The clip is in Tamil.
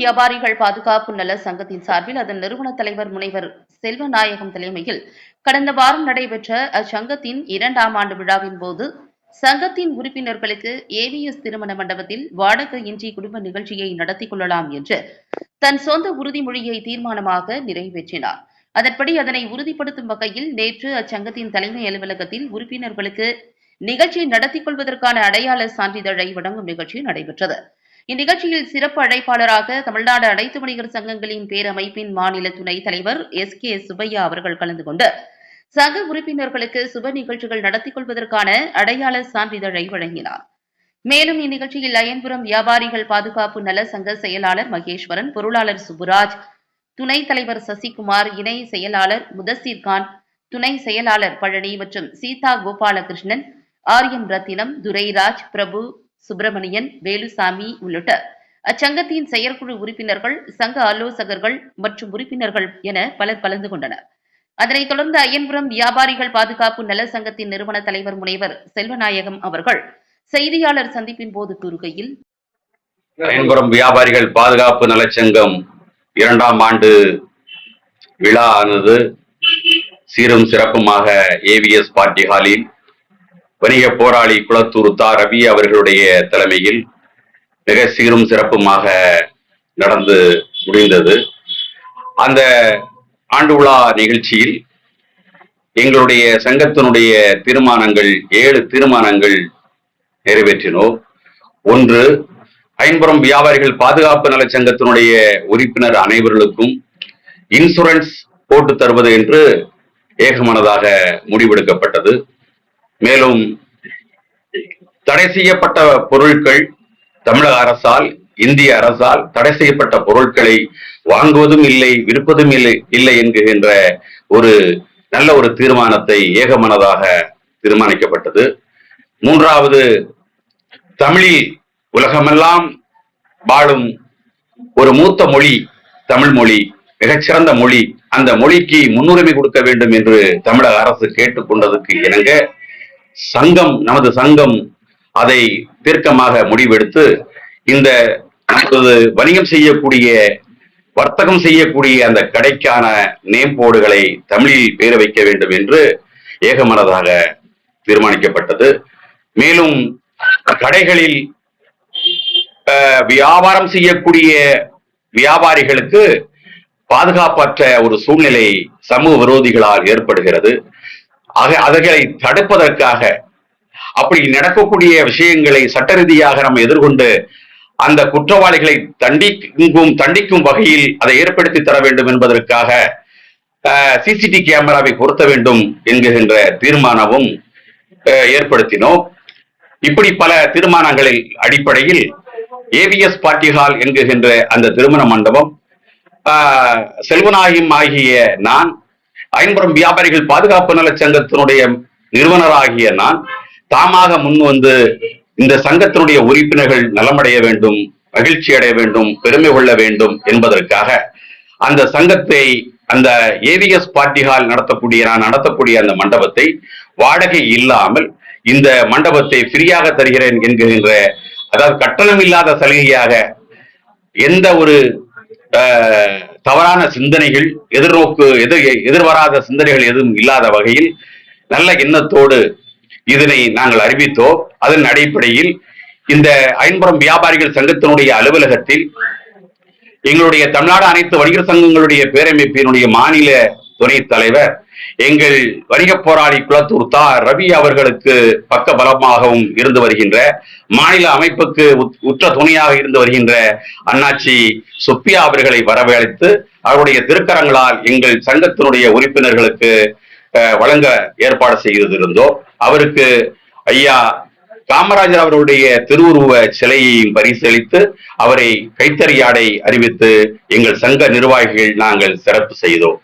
வியாபாரிகள் பாதுகாப்பு நல சங்கத்தின் சார்பில் அதன் நிறுவன தலைவர் முனைவர் செல்வநாயகம் தலைமையில் கடந்த வாரம் நடைபெற்ற அச்சங்கத்தின் இரண்டாம் ஆண்டு விழாவின் போது சங்கத்தின் உறுப்பினர்களுக்கு ஏவிஎஸ் திருமண மண்டபத்தில் வாடகையின்றி குடும்ப நிகழ்ச்சியை நடத்திக் கொள்ளலாம் என்று தன் சொந்த உறுதிமொழியை தீர்மானமாக நிறைவேற்றினார். அதன்படி அதனை உறுதிப்படுத்தும் வகையில் நேற்று அச்சங்கத்தின் தலைமை அலுவலகத்தில் உறுப்பினர்களுக்கு நிகழ்ச்சி நடத்திக் கொள்வதற்கான அடையாள சான்றிதழை வழங்கும் நிகழ்ச்சி நடைபெற்றது. இந்நிகழ்ச்சியில் சிறப்பு அழைப்பாளராக தமிழ்நாடு அனைத்து வணிகர் சங்கங்களின் பேரமைப்பின் மாநில துணைத் தலைவர் எஸ் கே சுப்பையா அவர்கள் கலந்து கொண்டு சக உறுப்பினர்களுக்கு சுப நிகழ்ச்சிகள் நடத்திக் கொள்வதற்கான அடையாள சான்றிதழை வழங்கினார். மேலும் இந்நிகழ்ச்சியில் அயன்புரம் வியாபாரிகள் பாதுகாப்பு நல சங்க செயலாளர் மகேஸ்வரன் பொருளாளர் சுப்புராஜ் துணைத் தலைவர் சசிகுமார் இணை செயலாளர் முதசீர்கான் துணை செயலாளர் பழனி மற்றும் சீதா கோபாலகிருஷ்ணன் ஆர்யம் ரத்தினம் துரைராஜ் பிரபு சுப்பிரமணியன் வேலுசாமி உள்ளிட்ட அச்சங்கத்தின் செயற்குழு உறுப்பினர்கள் சங்க ஆலோசகர்கள் மற்றும் உறுப்பினர்கள் என பலர் கலந்து கொண்டனர். அதனைத் தொடர்ந்து அய்யன்புரம் வியாபாரிகள் பாதுகாப்பு நல சங்கத்தின் நிறுவன தலைவர் முனைவர் செல்வநாயகம் அவர்கள் செய்தியாளர் சந்திப்பின் போது கூறுகையில் அயன்புரம் வியாபாரிகள் பாதுகாப்பு நலச்சங்கம் இரண்டாம் ஆண்டு விழா ஆனது சீரும் சிறப்புமாக ஏவிஎஸ் பார்ட்டி ஹாலில் வணிக போராளி குளத்தூர் தா ரவி அவர்களுடைய தலைமையில் மிக சீரும் சிறப்புமாக நடந்து முடிந்தது. அந்த ஆண்டு விழா நிகழ்ச்சியில் எங்களுடைய சங்கத்தினுடைய தீர்மானங்கள் ஏழு தீர்மானங்கள் நிறைவேற்றினோம். ஒன்று ஐம்புறம் வியாபாரிகள் பாதுகாப்பு நல சங்கத்தினுடைய உறுப்பினர் அனைவர்களுக்கும் இன்சூரன்ஸ் போட்டு தருவது என்று ஏகமனதாக முடிவெடுக்கப்பட்டது. மேலும் தடை செய்யப்பட்ட பொருட்கள் தமிழக அரசால் இந்திய அரசால் தடை செய்யப்பட்ட பொருட்களை வாங்குவதும் இல்லை விற்பதும் இல்லை இல்லை என்கின்ற ஒரு நல்ல ஒரு தீர்மானத்தை ஏகமனதாக தீர்மானிக்கப்பட்டது. மூன்றாவது தமிழில் உலகமெல்லாம் வாழும் ஒரு மூத்த மொழி தமிழ் மொழி மிகச்சிறந்த மொழி. அந்த மொழிக்கு முன்னுரிமை கொடுக்க வேண்டும் என்று தமிழக அரசு கேட்டுக்கொண்டதுக்கு இணங்க சங்கம் நமது சங்கம் அதை தீர்க்கமாக முடிவெடுத்து இந்த வணிகம் செய்யக்கூடிய வர்த்தகம் செய்யக்கூடிய அந்த கடைக்கான நேம் போர்டுகளை தமிழில் பேர வைக்க வேண்டும் என்று ஏகமனதாக தீர்மானிக்கப்பட்டது. மேலும் கடைகளில் வியாபாரம் செய்யக்கூடிய வியாபாரிகளுக்கு பாதுகாப்பற்ற ஒரு சூழ்நிலை சமூக விரோதிகளால் ஏற்படுகிறது. ஆக அவைகளை தடுப்பதற்காக அப்படி நடக்கக்கூடிய விஷயங்களை சட்ட ரீதியாக நம்ம எதிர்கொண்டு அந்த குற்றவாளிகளை தண்டிக்கும் தண்டிக்கும் வகையில் அதை ஏற்படுத்தி தர வேண்டும் என்பதற்காக சிசிடி கேமராவை பொருத்த வேண்டும் என்கின்ற தீர்மானமும் அஹ், ஏற்படுத்தினோம். இப்படி பல தீர்மானங்களில் அடிப்படையில் ஏவிஎஸ் பார்ட்டி ஹால் என்கின்ற அந்த திருமண மண்டபம் ஆஹ், செல்வநாயகம் ஆகிய நான் ஐம்புறம் வியாபாரிகள் பாதுகாப்பு நல சங்கத்தினுடைய நிறுவனராகிய நான் தாமாக முன் வந்து இந்த சங்கத்தினுடைய உறுப்பினர்கள் நலமடைய வேண்டும் மகிழ்ச்சி அடைய வேண்டும் பெருமை கொள்ள வேண்டும் என்பதற்காக அந்த சங்கத்தை அந்த ஏவிஎஸ் பார்ட்டி ஹால் நடத்தக்கூடிய நான் நடத்தக்கூடிய அந்த மண்டபத்தை வாடகை இல்லாமல் இந்த மண்டபத்தை ஃப்ரீயாக தருகிறேன் என்கின்ற அதாவது கட்டணம் இல்லாத சலுகையாக எந்த ஒரு தவறான சிந்தனைகள் எதிர்நோக்கு எதிர் எதிர்வராத சிந்தனைகள் எதுவும் இல்லாத வகையில் நல்ல எண்ணத்தோடு இதனை நாங்கள் அறிவித்தோம். அதன் அடிப்படையில் இந்த ஐன்புறம் வியாபாரிகள் சங்கத்தினுடைய அலுவலகத்தில் எங்களுடைய தமிழ்நாடு அனைத்து வணிகர் சங்கங்களுடைய பேரமைப்பினுடைய மாநில துணை தலைவர் எங்கள் வணிக போராளி குளத்தூர் தா. ரவி அவர்களுக்கு பக்க பலமாகவும் இருந்து வருகின்ற மாநில அமைப்புக்கு உற்ற துணையாக இருந்து வருகின்ற அண்ணாச்சி சுப்பியா அவர்களை வரவழைத்து அவருடைய திருக்கரங்களால் எங்கள் சங்கத்தினுடைய உறுப்பினர்களுக்கு அஹ், வழங்க ஏற்பாடு செய்திருந்தோம். அவருக்கு ஐயா காமராஜர் அவருடைய திருவுருவ சிலையையும் பரிசீலித்து அவரை கைத்தறியாடை அறிவித்து எங்கள் சங்க நிர்வாகிகள் நாங்கள் சிறப்பு செய்தோம்.